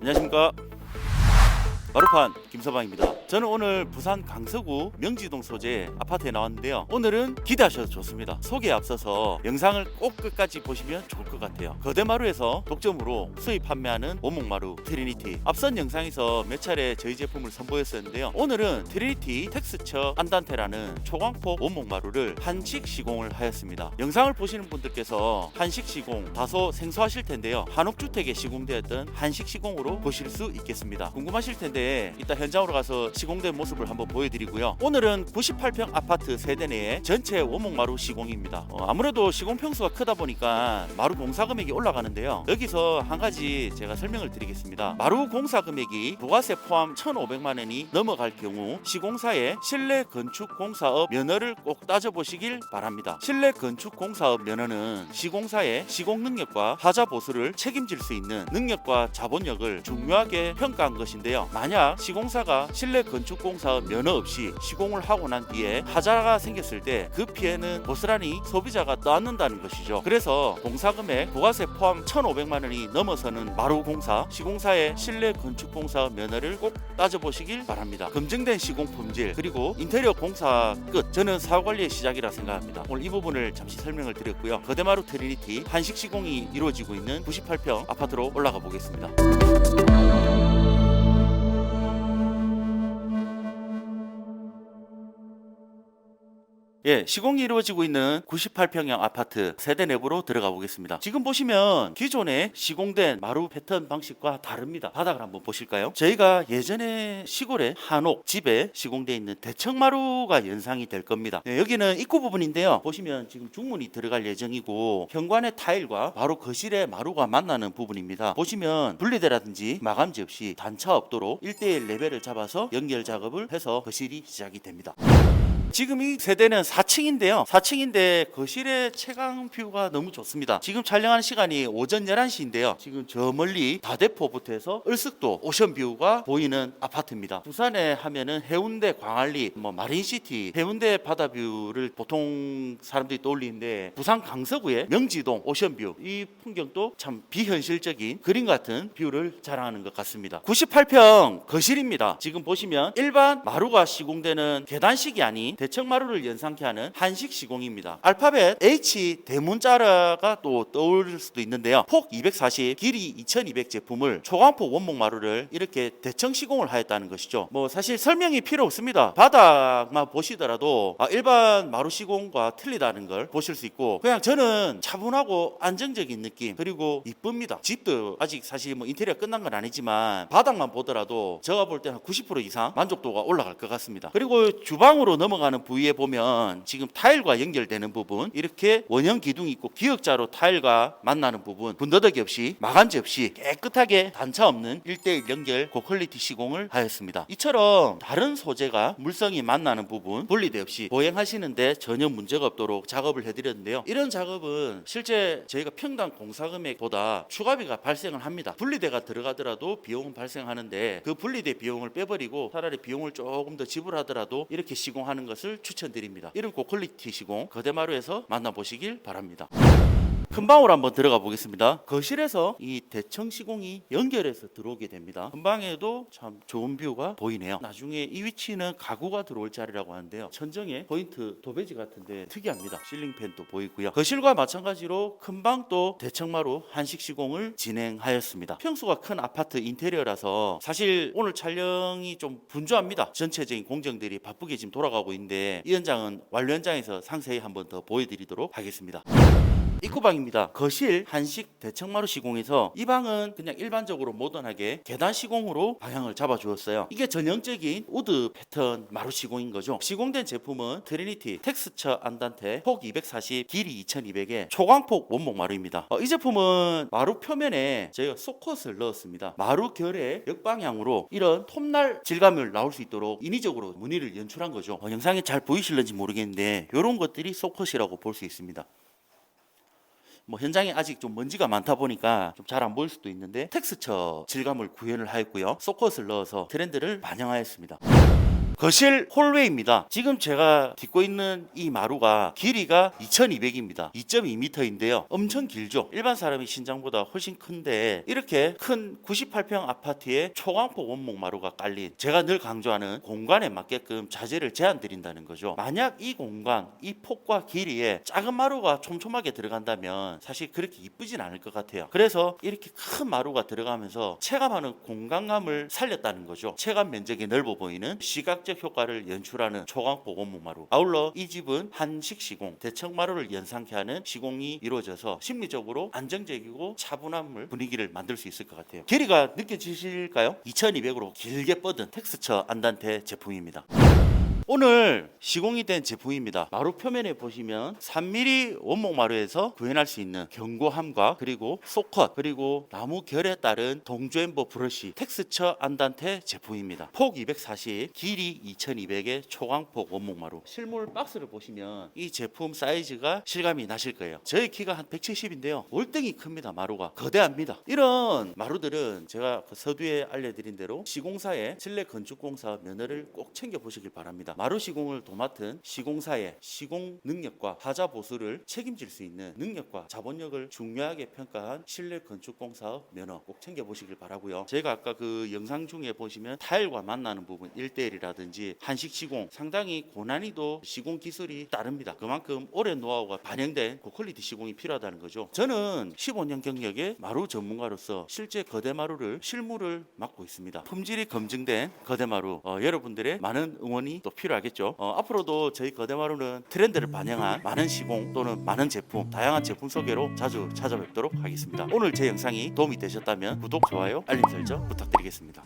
안녕하십니까 마루판 김서방입니다. 저는 오늘 부산 강서구 명지동 소재 아파트에 나왔는데요. 오늘은 기대하셔도 좋습니다. 소개에 앞서서 영상을 꼭 끝까지 보시면 좋을 것 같아요. 거대마루에서 독점으로 수입 판매하는 원목마루 트리니티. 앞선 영상에서 몇 차례 저희 제품을 선보였었는데요. 오늘은 트리니티 텍스처 안단테라는 초광폭 원목마루를 한식 시공을 하였습니다. 영상을 보시는 분들께서 한식 시공 다소 생소하실 텐데요. 한옥주택에 시공되었던 한식 시공으로 보실 수 있겠습니다. 궁금하실 텐데 이따 현장으로 가서 시공된 모습을 한번 보여드리고요. 오늘은 98평 아파트 세대 내에 전체 원목마루 시공입니다. 어, 아무래도 시공 평수가 크다 보니까 마루 공사 금액이 올라가는데요. 여기서 한 가지 제가 설명을 드리겠습니다. 마루 공사 금액이 부가세 포함 1,500만 원이 넘어갈 경우 시공사의 실내 건축 공사업 면허를 꼭 따져보시길 바랍니다. 실내 건축 공사업 면허는 시공사의 시공 능력과 하자 보수를 책임질 수 있는 능력과 자본력을 중요하게 평가한 것인데요. 만약 시공사가 실내 건축 공사업 면허 없이 시공을 하고 난 뒤에 하자가 생겼을 때 그 피해는 고스란히 소비자가 떠안는다는 것이죠. 그래서 공사 금액 부가세 포함 1,500만 원이 넘어서는 마루 공사 시공사의 실내 건축 공사업 면허를 꼭 따져보시길 바랍니다. 검증된 시공 품질 그리고 인테리어 공사 끝 저는 사후 관리의 시작이라 생각합니다. 오늘 이 부분을 잠시 설명을 드렸고요. 거대마루 트리니티 한식 시공이 이루어지고 있는 98평 아파트로 올라가 보겠습니다. 예, 시공이 이루어지고 있는 98평형 아파트 세대 내부로 들어가 보겠습니다. 지금 보시면 기존에 시공된 마루 패턴 방식과 다릅니다. 바닥을 한번 보실까요? 저희가 예전에 시골에 한옥 집에 시공되어 있는 대청 마루가 연상이 될 겁니다. 네, 여기는 입구 부분인데요. 보시면 지금 중문이 들어갈 예정이고 현관의 타일과 바로 거실의 마루가 만나는 부분입니다. 보시면 분리대라든지 마감재 없이 단차 없도록 1대1 레벨을 잡아서 연결 작업을 해서 거실이 시작이 됩니다. 지금 이 세대는 4층인데요. 4층인데 거실의 채광 뷰가 너무 좋습니다. 지금 촬영하는 시간이 오전 11시인데요. 지금 저 멀리 다대포부터 해서 을숙도 오션뷰가 보이는 아파트입니다. 부산에 하면은 해운대 광안리, 뭐 마린시티, 해운대 바다뷰를 보통 사람들이 떠올리는데 부산 강서구의 명지동 오션뷰 이 풍경도 참 비현실적인 그림 같은 뷰를 자랑하는 것 같습니다. 98평 거실입니다. 지금 보시면 일반 마루가 시공되는 계단식이 아닌 대청마루를 연상케 하는 한식 시공입니다. 알파벳 H 대문자라가 또 떠오를 수도 있는데요. 폭 240, 길이 2200 제품을 초광폭 원목 마루를 이렇게 대청 시공을 하였다는 것이죠. 뭐 사실 설명이 필요 없습니다. 바닥만 보시더라도 아, 일반 마루 시공과 틀리다는 걸 보실 수 있고 그냥 저는 차분하고 안정적인 느낌 그리고 이쁩니다. 집도 아직 사실 뭐 인테리어 끝난 건 아니지만 바닥만 보더라도 제가 볼 때 한 90% 이상 만족도가 올라갈 것 같습니다. 그리고 주방으로 넘어가 는 부위에 보면 지금 타일과 연결되는 부분 이렇게 원형 기둥이 있고 기역자로 타일과 만나는 부분 분더덕이 없이 마감재 없이 깨끗하게 단차 없는 1대1 연결 고퀄리티 시공을 하였습니다. 이처럼 다른 소재가 물성이 만나는 부분 분리대 없이 보행하시는데 전혀 문제가 없도록 작업을 해드렸는데요. 이런 작업은 실제 저희가 평당 공사 금액보다 추가비가 발생을 합니다. 분리대가 들어가더라도 비용은 발생하는데 그 분리대 비용을 빼버리고 차라리 비용을 조금 더 지불하더라도 이렇게 시공하는 것을 추천드립니다. 이런 고퀄리티 시공 거대마루에서 만나보시길 바랍니다. 큰 방으로 한번 들어가 보겠습니다. 거실에서 이 대청 시공이 연결해서 들어오게 됩니다. 큰 방에도 참 좋은 뷰가 보이네요. 나중에 이 위치는 가구가 들어올 자리라고 하는데요. 천정에 포인트 도배지 같은데 특이합니다. 실링팬도 보이고요. 거실과 마찬가지로 큰 방도 대청마루 한식 시공을 진행하였습니다. 평수가 큰 아파트 인테리어라서 사실 오늘 촬영이 좀 분주합니다. 전체적인 공정들이 바쁘게 지금 돌아가고 있는데 이 현장은 완료 현장에서 상세히 한번 더 보여드리도록 하겠습니다. 입구방입니다. 거실 한식 대청마루 시공에서 이 방은 그냥 일반적으로 모던하게 계단 시공으로 방향을 잡아 주었어요. 이게 전형적인 우드 패턴 마루 시공인 거죠. 시공된 제품은 트리니티 텍스처 안단테 폭 240, 길이 2200의 초광폭 원목 마루입니다. 어, 이 제품은 마루 표면에 저희가 소컷을 넣었습니다. 마루 결의 역방향으로 이런 톱날 질감을 나올 수 있도록 인위적으로 무늬를 연출한 거죠. 어, 영상에 잘 보이실는지 모르겠는데 이런 것들이 소컷이라고 볼 수 있습니다. 뭐 현장에 아직 좀 먼지가 많다 보니까 좀 잘 안 보일 수도 있는데 텍스처 질감을 구현을 하였고요. 소컷을 넣어서 트렌드를 반영하였습니다. 거실 홀웨이입니다. 지금 제가 딛고 있는 이 마루가 길이가 2200입니다. 2.2m인데요. 엄청 길죠. 일반 사람의 신장보다 훨씬 큰데 이렇게 큰 98평 아파트에 초강폭 원목 마루가 깔린 제가 늘 강조하는 공간에 맞게끔 자재를 제한 드린다는 거죠. 만약 이 공간, 이 폭과 길이에 작은 마루가 촘촘하게 들어간다면 사실 그렇게 이쁘진 않을 것 같아요. 그래서 이렇게 큰 마루가 들어가면서 체감하는 공간감을 살렸다는 거죠. 체감 면적이 넓어 보이는 시각 적 효과를 연출하는 초강폭 원목 마루. 아울러 이 집은 한식 시공, 대청 마루를 연상케 하는 시공이 이루어져서 심리적으로 안정적이고 차분함을 분위기를 만들 수 있을 것 같아요. 길이가 느껴지실까요? 2200으로 길게 뻗은 텍스처 안단테 제품입니다. 오늘 시공이 된 제품입니다. 마루 표면에 보시면 3mm 원목 마루에서 구현할 수 있는 견고함과 그리고 소컷 그리고 나무 결에 따른 동조엠버 브러쉬 텍스처 안단테 제품입니다. 폭 240, 길이 2200의 초강폭 원목 마루. 실물 박스를 보시면 이 제품 사이즈가 실감이 나실 거예요. 저희 키가 한 170인데요. 월등히 큽니다. 마루가 거대합니다. 이런 마루들은 제가 그 서두에 알려드린 대로 시공사의 실내 건축공사 면허를 꼭 챙겨 보시길 바랍니다. 마루 시공을 도맡은 시공사의 시공 능력과 하자 보수를 책임질 수 있는 능력과 자본력을 중요하게 평가한 실내 건축공사 면허 꼭 챙겨 보시길 바라고요. 제가 아까 그 영상 중에 보시면 타일과 만나는 부분 1대1이라든지 한식 시공 상당히 고난이도 시공 기술이 따릅니다. 그만큼 오랜 노하우가 반영된 고퀄리티 시공이 필요하다는 거죠. 저는 15년 경력의 마루 전문가로서 실제 거대 마루를 실무를 맡고 있습니다. 품질이 검증된 거대 마루 어, 여러분들의 많은 응원이 또 필요 하겠죠. 어, 앞으로도 저희 거대 마루는 트렌드를 반영한 많은 시공 또는 많은 제품, 다양한 제품 소개로 자주 찾아뵙도록 하겠습니다. 오늘 제 영상이 도움이 되셨다면 구독, 좋아요, 알림 설정 부탁드리겠습니다.